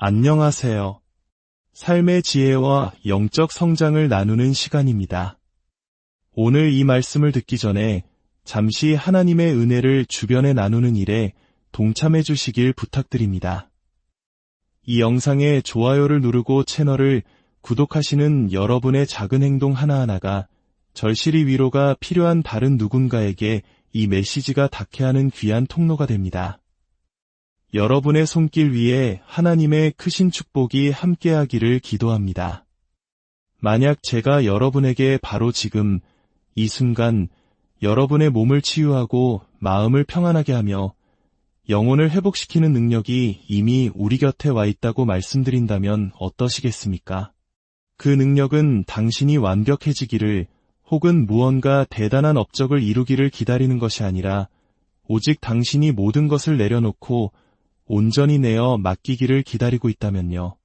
안녕하세요. 삶의 지혜와 영적 성장을 나누는 시간입니다. 오늘 이 말씀을 듣기 전에 잠시 하나님의 은혜를 주변에 나누는 일에 동참해 주시길 부탁드립니다. 이 영상에 좋아요를 누르고 채널을 구독하시는 여러분의 작은 행동 하나하나가 절실히 위로가 필요한 다른 누군가에게 이 메시지가 닿게 하는 귀한 통로가 됩니다. 여러분의 손길 위에 하나님의 크신 축복이 함께하기를 기도합니다. 만약 제가 여러분에게 바로 지금 이 순간 여러분의 몸을 치유하고 마음을 평안하게 하며 영혼을 회복시키는 능력이 이미 우리 곁에 와 있다고 말씀드린다면 어떠시겠습니까? 그 능력은 당신이 완벽해지기를 혹은 무언가 대단한 업적을 이루기를 기다리는 것이 아니라 오직 당신이 모든 것을 내려놓고 온전히 내어 맡기기를 기다리고 있다면요.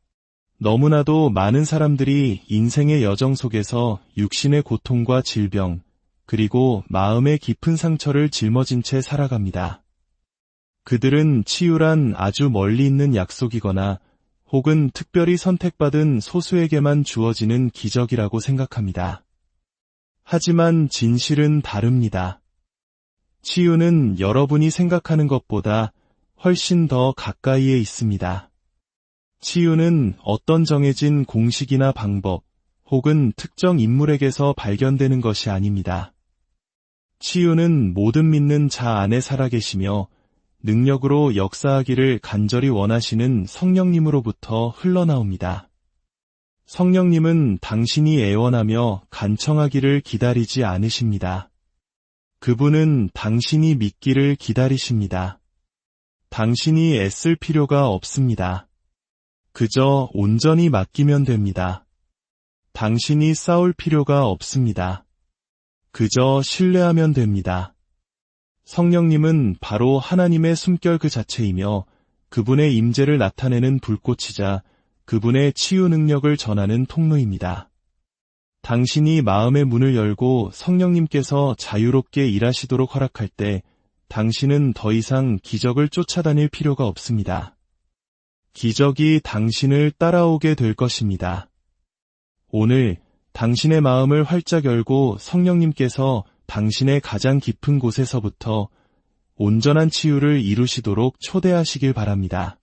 너무나도 많은 사람들이 인생의 여정 속에서 육신의 고통과 질병, 그리고 마음의 깊은 상처를 짊어진 채 살아갑니다. 그들은 치유란 아주 멀리 있는 약속이거나 혹은 특별히 선택받은 소수에게만 주어지는 기적이라고 생각합니다. 하지만 진실은 다릅니다. 치유는 여러분이 생각하는 것보다 훨씬 더 가까이에 있습니다. 치유는 어떤 정해진 공식이나 방법 혹은 특정 인물에게서 발견되는 것이 아닙니다. 치유는 모든 믿는 자 안에 살아계시며 능력으로 역사하기를 간절히 원하시는 성령님으로부터 흘러나옵니다. 성령님은 당신이 애원하며 간청하기를 기다리지 않으십니다. 그분은 당신이 믿기를 기다리십니다. 당신이 애쓸 필요가 없습니다. 그저 온전히 맡기면 됩니다. 당신이 싸울 필요가 없습니다. 그저 신뢰하면 됩니다. 성령님은 바로 하나님의 숨결 그 자체이며 그분의 임재를 나타내는 불꽃이자 그분의 치유 능력을 전하는 통로입니다. 당신이 마음의 문을 열고 성령님께서 자유롭게 일하시도록 허락할 때 당신은 더 이상 기적을 쫓아다닐 필요가 없습니다. 기적이 당신을 따라오게 될 것입니다. 오늘 당신의 마음을 활짝 열고 성령님께서 당신의 가장 깊은 곳에서부터 온전한 치유를 이루시도록 초대하시길 바랍니다.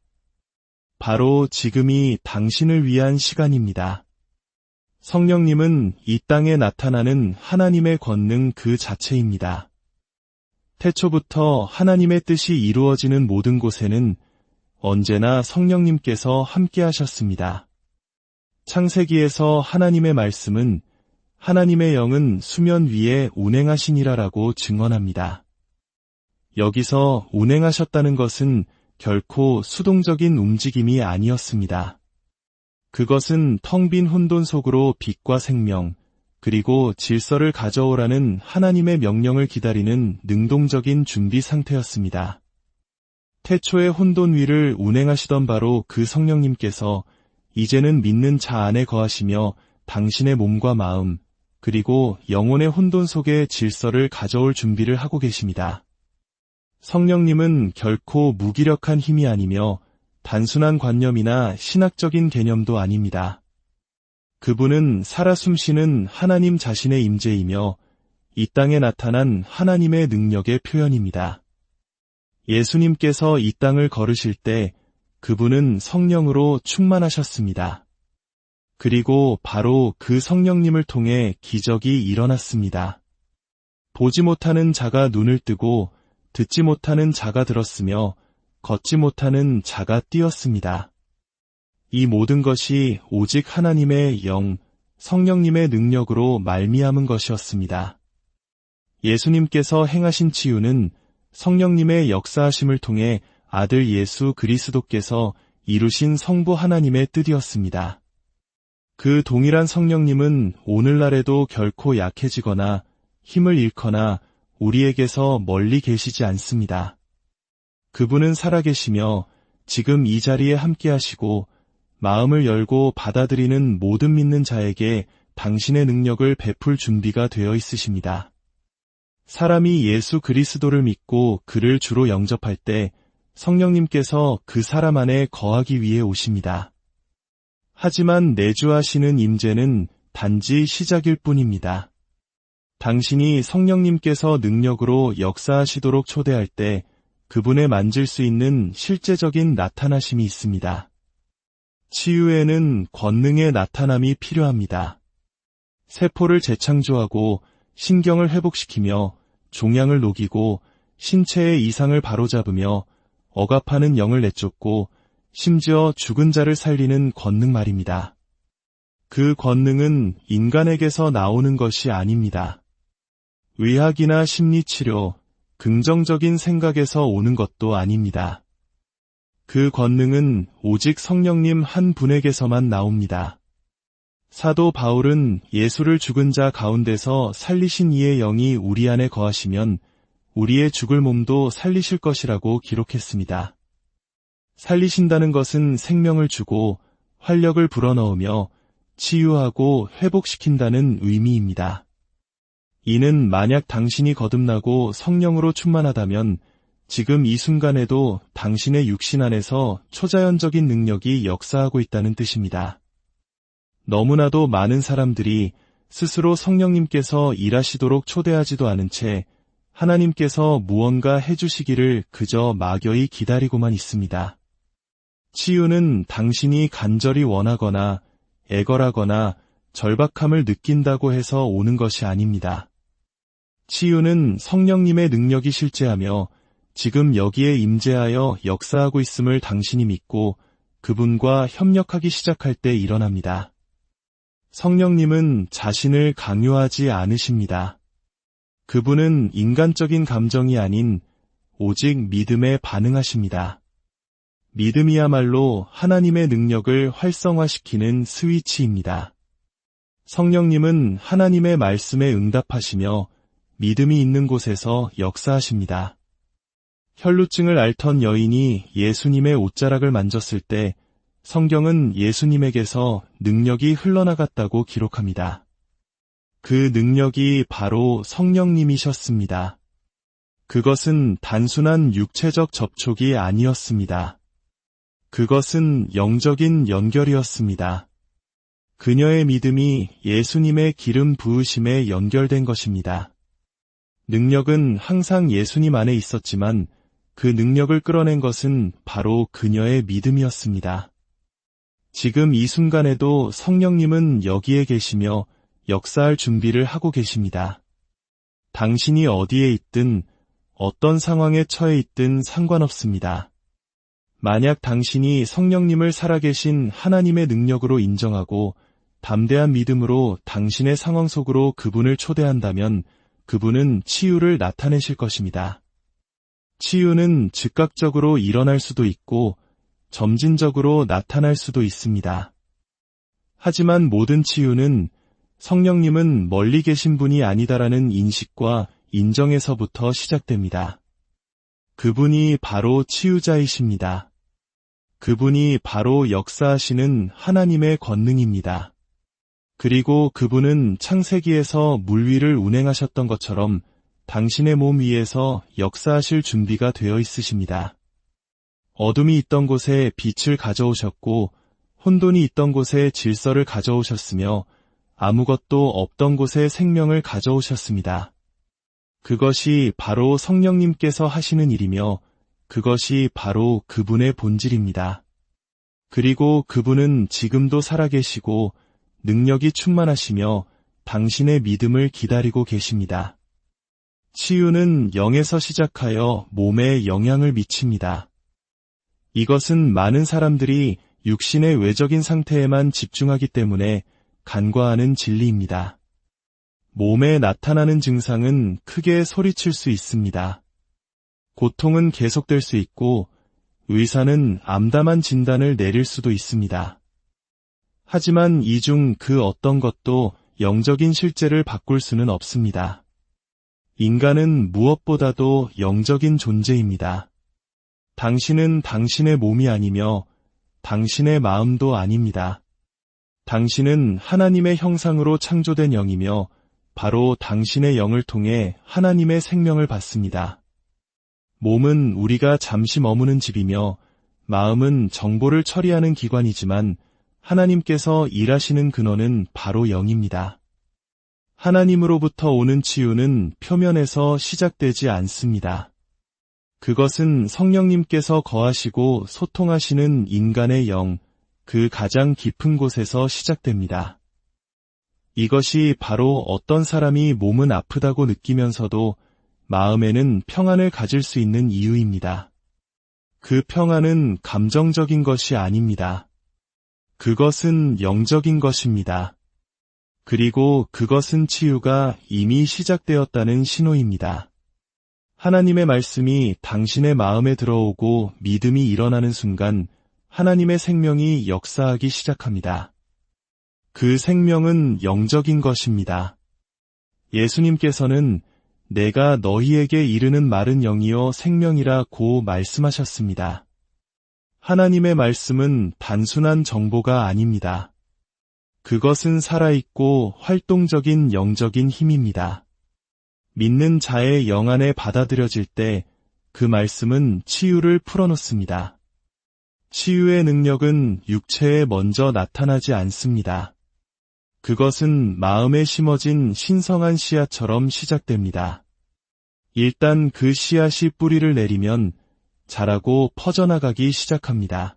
바로 지금이 당신을 위한 시간입니다. 성령님은 이 땅에 나타나는 하나님의 권능 그 자체입니다. 태초부터 하나님의 뜻이 이루어지는 모든 곳에는 언제나 성령님께서 함께 하셨습니다. 창세기에서 하나님의 말씀은 하나님의 영은 수면 위에 운행하시니라라고 증언합니다. 여기서 운행하셨다는 것은 결코 수동적인 움직임이 아니었습니다. 그것은 텅 빈 혼돈 속으로 빛과 생명, 그리고 질서를 가져오라는 하나님의 명령을 기다리는 능동적인 준비 상태였습니다. 태초의 혼돈 위를 운행하시던 바로 그 성령님께서 이제는 믿는 자 안에 거하시며 당신의 몸과 마음, 그리고 영혼의 혼돈 속에 질서를 가져올 준비를 하고 계십니다. 성령님은 결코 무기력한 힘이 아니며 단순한 관념이나 신학적인 개념도 아닙니다. 그분은 살아 숨쉬는 하나님 자신의 임재이며 이 땅에 나타난 하나님의 능력의 표현입니다. 예수님께서 이 땅을 걸으실 때 그분은 성령으로 충만하셨습니다. 그리고 바로 그 성령님을 통해 기적이 일어났습니다. 보지 못하는 자가 눈을 뜨고 듣지 못하는 자가 들었으며 걷지 못하는 자가 뛰었습니다. 이 모든 것이 오직 하나님의 영, 성령님의 능력으로 말미암은 것이었습니다. 예수님께서 행하신 치유는 성령님의 역사하심을 통해 아들 예수 그리스도께서 이루신 성부 하나님의 뜻이었습니다. 그 동일한 성령님은 오늘날에도 결코 약해지거나 힘을 잃거나 우리에게서 멀리 계시지 않습니다. 그분은 살아계시며 지금 이 자리에 함께 하시고 마음을 열고 받아들이는 모든 믿는 자에게 당신의 능력을 베풀 준비가 되어 있으십니다. 사람이 예수 그리스도를 믿고 그를 주로 영접할 때 성령님께서 그 사람 안에 거하기 위해 오십니다. 하지만 내주하시는 임재는 단지 시작일 뿐입니다. 당신이 성령님께서 능력으로 역사하시도록 초대할 때 그분의 만질 수 있는 실제적인 나타나심이 있습니다. 치유에는 권능의 나타남이 필요합니다. 세포를 재창조하고 신경을 회복시키며 종양을 녹이고 신체의 이상을 바로잡으며 억압하는 영을 내쫓고 심지어 죽은 자를 살리는 권능 말입니다. 그 권능은 인간에게서 나오는 것이 아닙니다. 의학이나 심리치료, 긍정적인 생각에서 오는 것도 아닙니다. 그 권능은 오직 성령님 한 분에게서만 나옵니다. 사도 바울은 예수를 죽은 자 가운데서 살리신 이의 영이 우리 안에 거하시면 우리의 죽을 몸도 살리실 것이라고 기록했습니다. 살리신다는 것은 생명을 주고 활력을 불어넣으며 치유하고 회복시킨다는 의미입니다. 이는 만약 당신이 거듭나고 성령으로 충만하다면 지금 이 순간에도 당신의 육신 안에서 초자연적인 능력이 역사하고 있다는 뜻입니다. 너무나도 많은 사람들이 스스로 성령님께서 일하시도록 초대하지도 않은 채 하나님께서 무언가 해주시기를 그저 막연히 기다리고만 있습니다. 치유는 당신이 간절히 원하거나 애걸하거나 절박함을 느낀다고 해서 오는 것이 아닙니다. 치유는 성령님의 능력이 실제하며 지금 여기에 임재하여 역사하고 있음을 당신이 믿고 그분과 협력하기 시작할 때 일어납니다. 성령님은 자신을 강요하지 않으십니다. 그분은 인간적인 감정이 아닌 오직 믿음에 반응하십니다. 믿음이야말로 하나님의 능력을 활성화시키는 스위치입니다. 성령님은 하나님의 말씀에 응답하시며 믿음이 있는 곳에서 역사하십니다. 혈루증을 앓던 여인이 예수님의 옷자락을 만졌을 때 성경은 예수님에게서 능력이 흘러나갔다고 기록합니다. 그 능력이 바로 성령님이셨습니다. 그것은 단순한 육체적 접촉이 아니었습니다. 그것은 영적인 연결이었습니다. 그녀의 믿음이 예수님의 기름 부으심에 연결된 것입니다. 능력은 항상 예수님 안에 있었지만 그 능력을 끌어낸 것은 바로 그녀의 믿음이었습니다. 지금 이 순간에도 성령님은 여기에 계시며 역사할 준비를 하고 계십니다. 당신이 어디에 있든 어떤 상황에 처해 있든 상관없습니다. 만약 당신이 성령님을 살아계신 하나님의 능력으로 인정하고 담대한 믿음으로 당신의 상황 속으로 그분을 초대한다면 그분은 치유를 나타내실 것입니다. 치유는 즉각적으로 일어날 수도 있고 점진적으로 나타날 수도 있습니다. 하지만 모든 치유는 성령님은 멀리 계신 분이 아니다라는 인식과 인정에서부터 시작됩니다. 그분이 바로 치유자이십니다. 그분이 바로 역사하시는 하나님의 권능입니다. 그리고 그분은 창세기에서 물 위를 운행하셨던 것처럼 당신의 몸 위에서 역사하실 준비가 되어 있으십니다. 어둠이 있던 곳에 빛을 가져오셨고 혼돈이 있던 곳에 질서를 가져오셨으며 아무것도 없던 곳에 생명을 가져오셨습니다. 그것이 바로 성령님께서 하시는 일이며 그것이 바로 그분의 본질입니다. 그리고 그분은 지금도 살아계시고 능력이 충만하시며 당신의 믿음을 기다리고 계십니다. 치유는 영에서 시작하여 몸에 영향을 미칩니다. 이것은 많은 사람들이 육신의 외적인 상태에만 집중하기 때문에 간과하는 진리입니다. 몸에 나타나는 증상은 크게 소리칠 수 있습니다. 고통은 계속될 수 있고 의사는 암담한 진단을 내릴 수도 있습니다. 하지만 이 중 그 어떤 것도 영적인 실제를 바꿀 수는 없습니다. 인간은 무엇보다도 영적인 존재입니다. 당신은 당신의 몸이 아니며 당신의 마음도 아닙니다. 당신은 하나님의 형상으로 창조된 영이며 바로 당신의 영을 통해 하나님의 생명을 받습니다. 몸은 우리가 잠시 머무는 집이며 마음은 정보를 처리하는 기관이지만 하나님께서 일하시는 근원은 바로 영입니다. 하나님으로부터 오는 치유는 표면에서 시작되지 않습니다. 그것은 성령님께서 거하시고 소통하시는 인간의 영, 그 가장 깊은 곳에서 시작됩니다. 이것이 바로 어떤 사람이 몸은 아프다고 느끼면서도 마음에는 평안을 가질 수 있는 이유입니다. 그 평안은 감정적인 것이 아닙니다. 그것은 영적인 것입니다. 그리고 그것은 치유가 이미 시작되었다는 신호입니다. 하나님의 말씀이 당신의 마음에 들어오고 믿음이 일어나는 순간 하나님의 생명이 역사하기 시작합니다. 그 생명은 영적인 것입니다. 예수님께서는 내가 너희에게 이르는 말은 영이요 생명이라 고 말씀하셨습니다. 하나님의 말씀은 단순한 정보가 아닙니다. 그것은 살아있고 활동적인 영적인 힘입니다. 믿는 자의 영 안에 받아들여질 때 그 말씀은 치유를 풀어놓습니다. 치유의 능력은 육체에 먼저 나타나지 않습니다. 그것은 마음에 심어진 신성한 씨앗처럼 시작됩니다. 일단 그 씨앗이 뿌리를 내리면 자라고 퍼져나가기 시작합니다.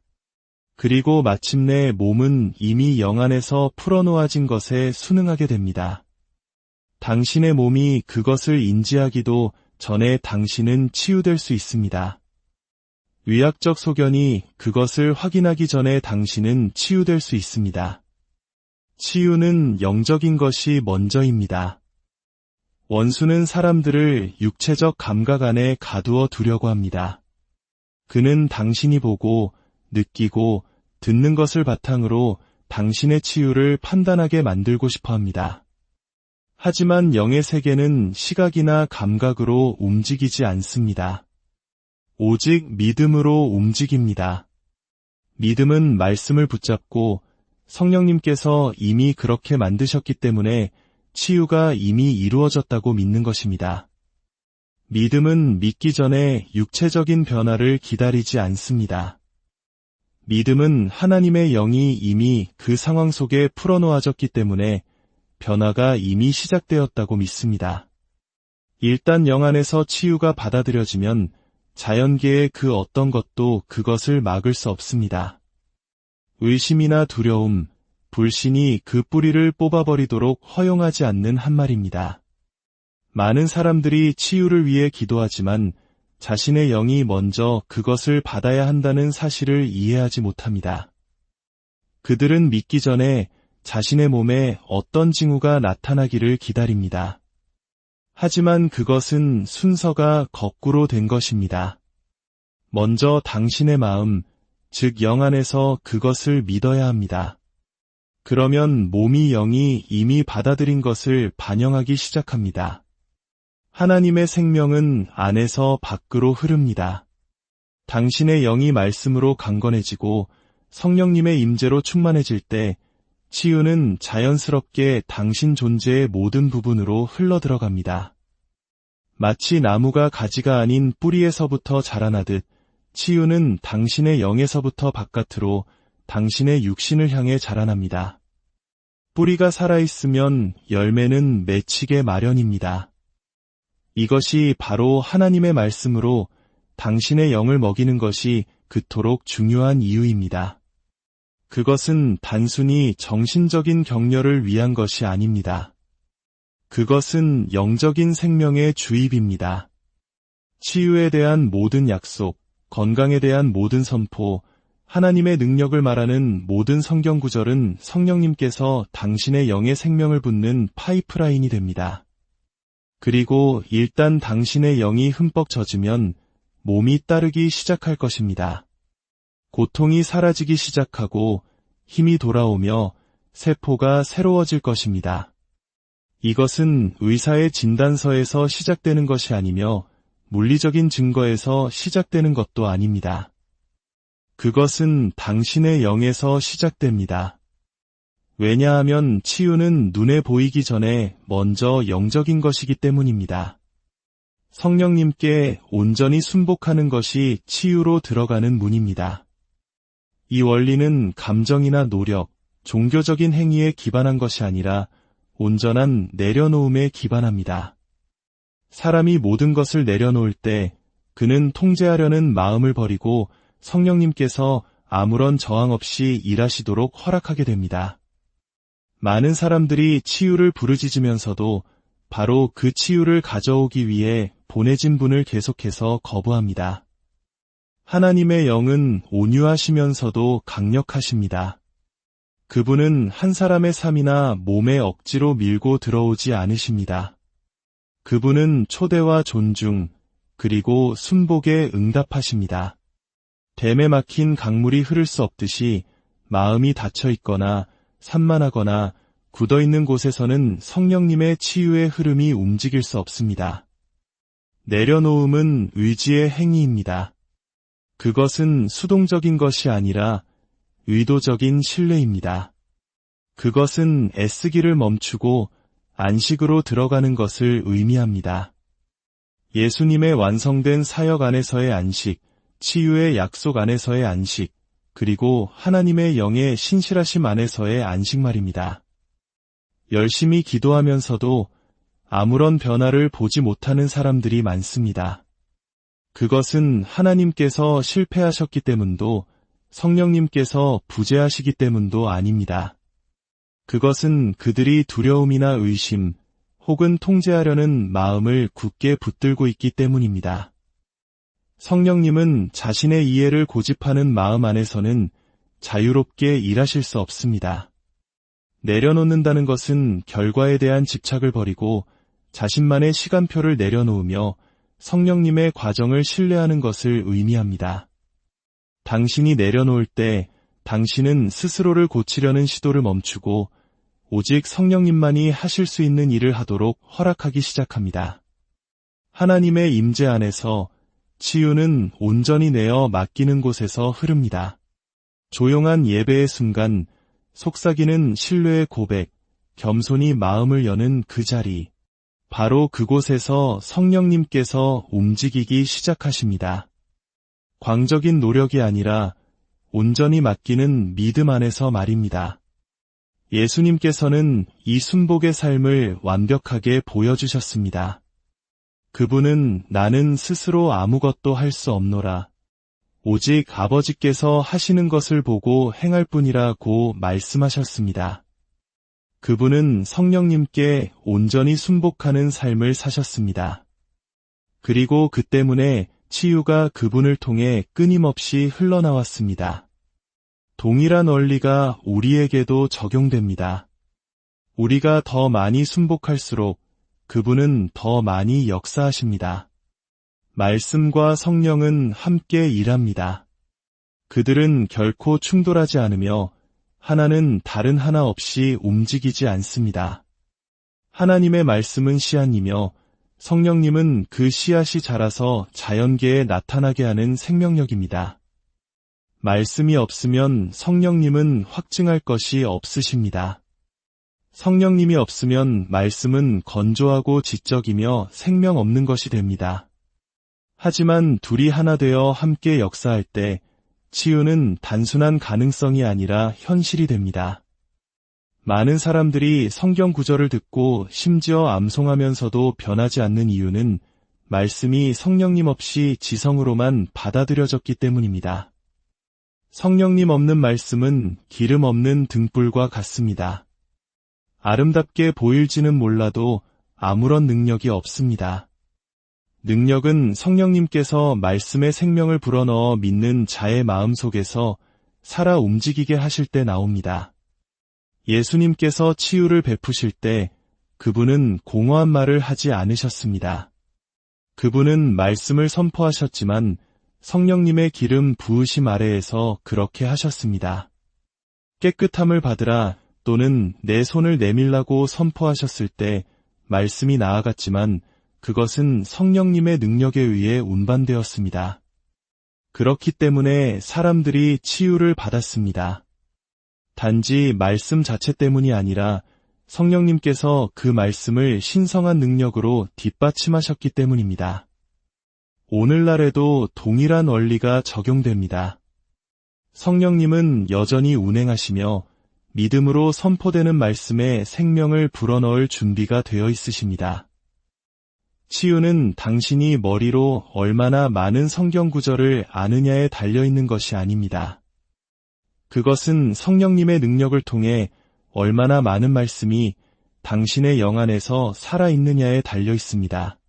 그리고 마침내 몸은 이미 영 안에서 풀어놓아진 것에 순응하게 됩니다. 당신의 몸이 그것을 인지하기도 전에 당신은 치유될 수 있습니다. 의학적 소견이 그것을 확인하기 전에 당신은 치유될 수 있습니다. 치유는 영적인 것이 먼저입니다. 원수는 사람들을 육체적 감각 안에 가두어 두려고 합니다. 그는 당신이 보고, 느끼고, 듣는 것을 바탕으로 당신의 치유를 판단하게 만들고 싶어 합니다. 하지만 영의 세계는 시각이나 감각으로 움직이지 않습니다. 오직 믿음으로 움직입니다. 믿음은 말씀을 붙잡고 성령님께서 이미 그렇게 만드셨기 때문에 치유가 이미 이루어졌다고 믿는 것입니다. 믿음은 믿기 전에 육체적인 변화를 기다리지 않습니다. 믿음은 하나님의 영이 이미 그 상황 속에 풀어놓아졌기 때문에 변화가 이미 시작되었다고 믿습니다. 일단 영 안에서 치유가 받아들여지면 자연계의 그 어떤 것도 그것을 막을 수 없습니다. 의심이나 두려움, 불신이 그 뿌리를 뽑아버리도록 허용하지 않는 한 말입니다. 많은 사람들이 치유를 위해 기도하지만 자신의 영이 먼저 그것을 받아야 한다는 사실을 이해하지 못합니다. 그들은 믿기 전에 자신의 몸에 어떤 징후가 나타나기를 기다립니다. 하지만 그것은 순서가 거꾸로 된 것입니다. 먼저 당신의 마음, 즉 영 안에서 그것을 믿어야 합니다. 그러면 몸이 영이 이미 받아들인 것을 반영하기 시작합니다. 하나님의 생명은 안에서 밖으로 흐릅니다. 당신의 영이 말씀으로 강건해지고 성령님의 임재로 충만해질 때 치유는 자연스럽게 당신 존재의 모든 부분으로 흘러들어갑니다. 마치 나무가 가지가 아닌 뿌리에서부터 자라나듯 치유는 당신의 영에서부터 바깥으로 당신의 육신을 향해 자라납니다. 뿌리가 살아있으면 열매는 맺히게 마련입니다. 이것이 바로 하나님의 말씀으로 당신의 영을 먹이는 것이 그토록 중요한 이유입니다. 그것은 단순히 정신적인 격려를 위한 것이 아닙니다. 그것은 영적인 생명의 주입입니다. 치유에 대한 모든 약속, 건강에 대한 모든 선포, 하나님의 능력을 말하는 모든 성경 구절은 성령님께서 당신의 영의 생명을 붓는 파이프라인이 됩니다. 그리고 일단 당신의 영이 흠뻑 젖으면 몸이 따르기 시작할 것입니다. 고통이 사라지기 시작하고 힘이 돌아오며 세포가 새로워질 것입니다. 이것은 의사의 진단서에서 시작되는 것이 아니며 물리적인 증거에서 시작되는 것도 아닙니다. 그것은 당신의 영에서 시작됩니다. 왜냐하면 치유는 눈에 보이기 전에 먼저 영적인 것이기 때문입니다. 성령님께 온전히 순복하는 것이 치유로 들어가는 문입니다. 이 원리는 감정이나 노력, 종교적인 행위에 기반한 것이 아니라 온전한 내려놓음에 기반합니다. 사람이 모든 것을 내려놓을 때 그는 통제하려는 마음을 버리고 성령님께서 아무런 저항 없이 일하시도록 허락하게 됩니다. 많은 사람들이 치유를 부르짖으면서도 바로 그 치유를 가져오기 위해 보내진 분을 계속해서 거부합니다. 하나님의 영은 온유하시면서도 강력하십니다. 그분은 한 사람의 삶이나 몸에 억지로 밀고 들어오지 않으십니다. 그분은 초대와 존중, 그리고 순복에 응답하십니다. 댐에 막힌 강물이 흐를 수 없듯이 마음이 닫혀 있거나 산만하거나 굳어 있는 곳에서는 성령님의 치유의 흐름이 움직일 수 없습니다. 내려놓음은 의지의 행위입니다. 그것은 수동적인 것이 아니라 의도적인 신뢰입니다. 그것은 애쓰기를 멈추고 안식으로 들어가는 것을 의미합니다. 예수님의 완성된 사역 안에서의 안식, 치유의 약속 안에서의 안식, 그리고 하나님의 영의 신실하심 안에서의 안식 말입니다. 열심히 기도하면서도 아무런 변화를 보지 못하는 사람들이 많습니다. 그것은 하나님께서 실패하셨기 때문도 성령님께서 부재하시기 때문도 아닙니다. 그것은 그들이 두려움이나 의심 혹은 통제하려는 마음을 굳게 붙들고 있기 때문입니다. 성령님은 자신의 이해를 고집하는 마음 안에서는 자유롭게 일하실 수 없습니다. 내려놓는다는 것은 결과에 대한 집착을 버리고 자신만의 시간표를 내려놓으며 성령님의 과정을 신뢰하는 것을 의미합니다. 당신이 내려놓을 때 당신은 스스로를 고치려는 시도를 멈추고 오직 성령님만이 하실 수 있는 일을 하도록 허락하기 시작합니다. 하나님의 임재 안에서 치유는 온전히 내어 맡기는 곳에서 흐릅니다. 조용한 예배의 순간 속삭이는 신뢰의 고백, 겸손히 마음을 여는 그 자리, 바로 그곳에서 성령님께서 움직이기 시작하십니다. 광적인 노력이 아니라 온전히 맡기는 믿음 안에서 말입니다. 예수님께서는 이 순복의 삶을 완벽하게 보여주셨습니다. 그분은 나는 스스로 아무것도 할 수 없노라. 오직 아버지께서 하시는 것을 보고 행할 뿐이라고 말씀하셨습니다. 그분은 성령님께 온전히 순복하는 삶을 사셨습니다. 그리고 그 때문에 치유가 그분을 통해 끊임없이 흘러나왔습니다. 동일한 원리가 우리에게도 적용됩니다. 우리가 더 많이 순복할수록 그분은 더 많이 역사하십니다. 말씀과 성령은 함께 일합니다. 그들은 결코 충돌하지 않으며 하나는 다른 하나 없이 움직이지 않습니다. 하나님의 말씀은 씨앗이며 성령님은 그 씨앗이 자라서 자연계에 나타나게 하는 생명력입니다. 말씀이 없으면 성령님은 확증할 것이 없으십니다. 성령님이 없으면 말씀은 건조하고 지적이며 생명 없는 것이 됩니다. 하지만 둘이 하나 되어 함께 역사할 때 치유는 단순한 가능성이 아니라 현실이 됩니다. 많은 사람들이 성경 구절을 듣고 심지어 암송하면서도 변하지 않는 이유는 말씀이 성령님 없이 지성으로만 받아들여졌기 때문입니다. 성령님 없는 말씀은 기름 없는 등불과 같습니다. 아름답게 보일지는 몰라도 아무런 능력이 없습니다. 능력은 성령님께서 말씀의 생명을 불어넣어 믿는 자의 마음 속에서 살아 움직이게 하실 때 나옵니다. 예수님께서 치유를 베푸실 때 그분은 공허한 말을 하지 않으셨습니다. 그분은 말씀을 선포하셨지만 성령님의 기름 부으심 아래에서 그렇게 하셨습니다. 깨끗함을 받으라 또는 내 손을 내밀라고 선포하셨을 때 말씀이 나아갔지만 그것은 성령님의 능력에 의해 운반되었습니다. 그렇기 때문에 사람들이 치유를 받았습니다. 단지 말씀 자체 때문이 아니라 성령님께서 그 말씀을 신성한 능력으로 뒷받침하셨기 때문입니다. 오늘날에도 동일한 원리가 적용됩니다. 성령님은 여전히 운행하시며 믿음으로 선포되는 말씀에 생명을 불어넣을 준비가 되어 있으십니다. 치유는 당신이 머리로 얼마나 많은 성경 구절을 아느냐에 달려 있는 것이 아닙니다. 그것은 성령님의 능력을 통해 얼마나 많은 말씀이 당신의 영 안에서 살아있느냐에 달려 있습니다.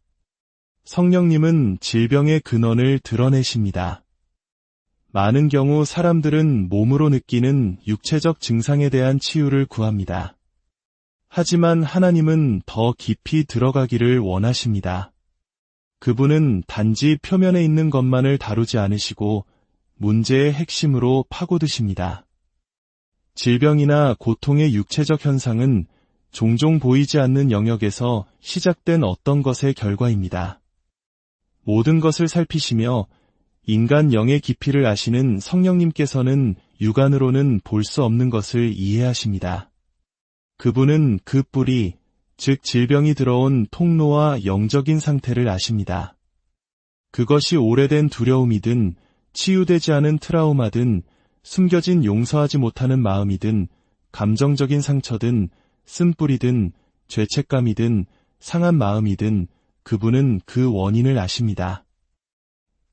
성령님은 질병의 근원을 드러내십니다. 많은 경우 사람들은 몸으로 느끼는 육체적 증상에 대한 치유를 구합니다. 하지만 하나님은 더 깊이 들어가기를 원하십니다. 그분은 단지 표면에 있는 것만을 다루지 않으시고 문제의 핵심으로 파고드십니다. 질병이나 고통의 육체적 현상은 종종 보이지 않는 영역에서 시작된 어떤 것의 결과입니다. 모든 것을 살피시며 인간 영의 깊이를 아시는 성령님께서는 육안으로는 볼 수 없는 것을 이해하십니다. 그분은 그 뿌리, 즉 질병이 들어온 통로와 영적인 상태를 아십니다. 그것이 오래된 두려움이든 치유되지 않은 트라우마든 숨겨진 용서하지 못하는 마음이든 감정적인 상처든 쓴뿌리든 죄책감이든 상한 마음이든 그분은 그 원인을 아십니다.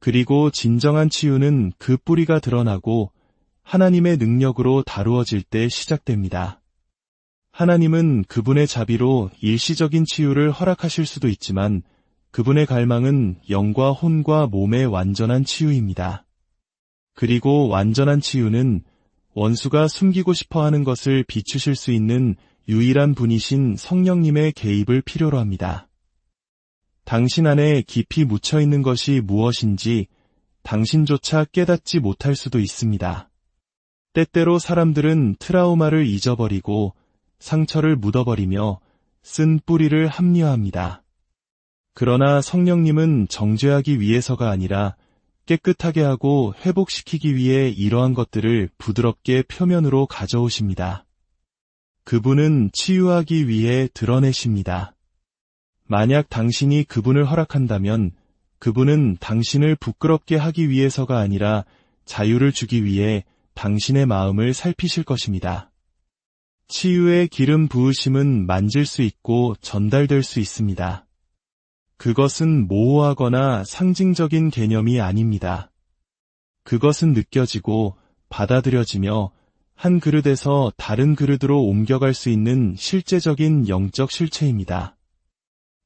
그리고 진정한 치유는 그 뿌리가 드러나고 하나님의 능력으로 다루어질 때 시작됩니다. 하나님은 그분의 자비로 일시적인 치유를 허락하실 수도 있지만 그분의 갈망은 영과 혼과 몸의 완전한 치유입니다. 그리고 완전한 치유는 원수가 숨기고 싶어 하는 것을 비추실 수 있는 유일한 분이신 성령님의 개입을 필요로 합니다. 당신 안에 깊이 묻혀 있는 것이 무엇인지 당신조차 깨닫지 못할 수도 있습니다. 때때로 사람들은 트라우마를 잊어버리고 상처를 묻어버리며 쓴 뿌리를 합리화합니다. 그러나 성령님은 정죄하기 위해서가 아니라 깨끗하게 하고 회복시키기 위해 이러한 것들을 부드럽게 표면으로 가져오십니다. 그분은 치유하기 위해 드러내십니다. 만약 당신이 그분을 허락한다면 그분은 당신을 부끄럽게 하기 위해서가 아니라 자유를 주기 위해 당신의 마음을 살피실 것입니다. 치유의 기름 부으심은 만질 수 있고 전달될 수 있습니다. 그것은 모호하거나 상징적인 개념이 아닙니다. 그것은 느껴지고 받아들여지며 한 그릇에서 다른 그릇으로 옮겨갈 수 있는 실제적인 영적 실체입니다.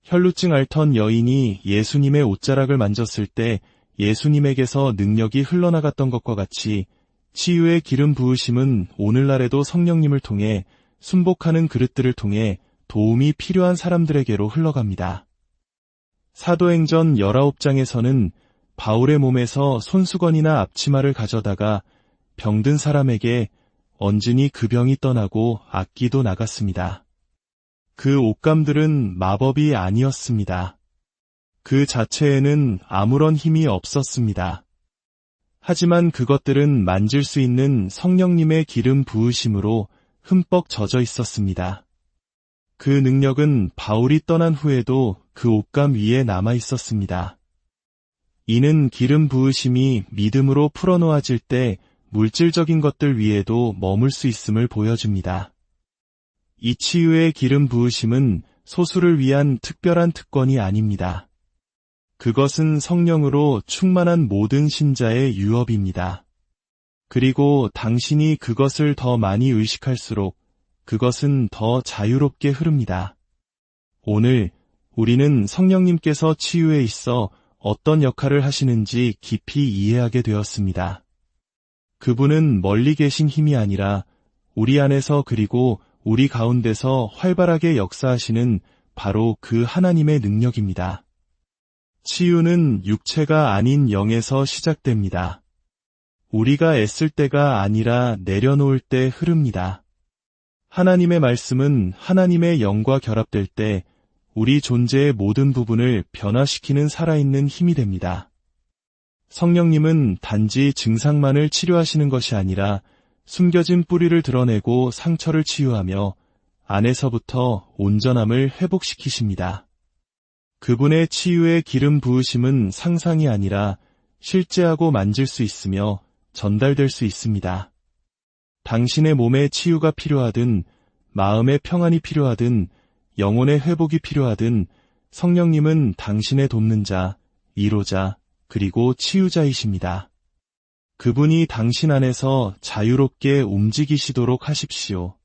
혈루증 앓던 여인이 예수님의 옷자락을 만졌을 때 예수님에게서 능력이 흘러나갔던 것과 같이 치유의 기름 부으심은 오늘날에도 성령님을 통해 순복하는 그릇들을 통해 도움이 필요한 사람들에게로 흘러갑니다. 사도행전 19장에서는 바울의 몸에서 손수건이나 앞치마를 가져다가 병든 사람에게 언제니 그 병이 떠나고 악기도 나갔습니다. 그 옷감들은 마법이 아니었습니다. 그 자체에는 아무런 힘이 없었습니다. 하지만 그것들은 만질 수 있는 성령님의 기름 부으심으로 흠뻑 젖어 있었습니다. 그 능력은 바울이 떠난 후에도 그 옷감 위에 남아 있었습니다. 이는 기름 부으심이 믿음으로 풀어놓아질 때 물질적인 것들 위에도 머물 수 있음을 보여줍니다. 이 치유의 기름 부으심은 소수를 위한 특별한 특권이 아닙니다. 그것은 성령으로 충만한 모든 신자의 유업입니다. 그리고 당신이 그것을 더 많이 의식할수록 그것은 더 자유롭게 흐릅니다. 오늘 우리는 성령님께서 치유에 있어 어떤 역할을 하시는지 깊이 이해하게 되었습니다. 그분은 멀리 계신 힘이 아니라 우리 안에서 그리고 우리 가운데서 활발하게 역사하시는 바로 그 하나님의 능력입니다. 치유는 육체가 아닌 영에서 시작됩니다. 우리가 애쓸 때가 아니라 내려놓을 때 흐릅니다. 하나님의 말씀은 하나님의 영과 결합될 때 우리 존재의 모든 부분을 변화시키는 살아있는 힘이 됩니다. 성령님은 단지 증상만을 치료하시는 것이 아니라 숨겨진 뿌리를 드러내고 상처를 치유하며 안에서부터 온전함을 회복시키십니다. 그분의 치유의 기름 부으심은 상상이 아니라 실제하고 만질 수 있으며 전달될 수 있습니다. 당신의 몸에 치유가 필요하든, 마음의 평안이 필요하든, 영혼의 회복이 필요하든, 성령님은 당신의 돕는 자, 이로자, 그리고 치유자이십니다. 그분이 당신 안에서 자유롭게 움직이시도록 하십시오.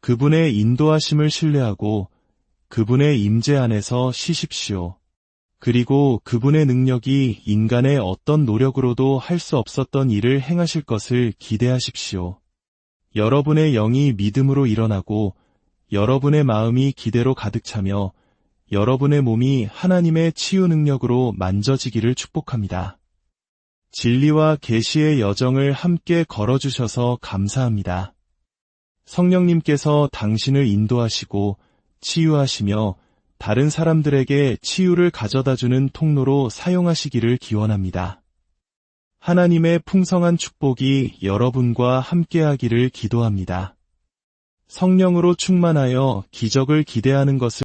그분의 인도하심을 신뢰하고 그분의 임재 안에서 쉬십시오. 그리고 그분의 능력이 인간의 어떤 노력으로도 할 수 없었던 일을 행하실 것을 기대하십시오. 여러분의 영이 믿음으로 일어나고 여러분의 마음이 기대로 가득 차며 여러분의 몸이 하나님의 치유 능력으로 만져지기를 축복합니다. 진리와 계시의 여정을 함께 걸어주셔서 감사합니다. 성령님께서 당신을 인도하시고 치유하시며 다른 사람들에게 치유를 가져다주는 통로로 사용하시기를 기원합니다. 하나님의 풍성한 축복이 여러분과 함께하기를 기도합니다. 성령으로 충만하여 기적을 기대하는 것을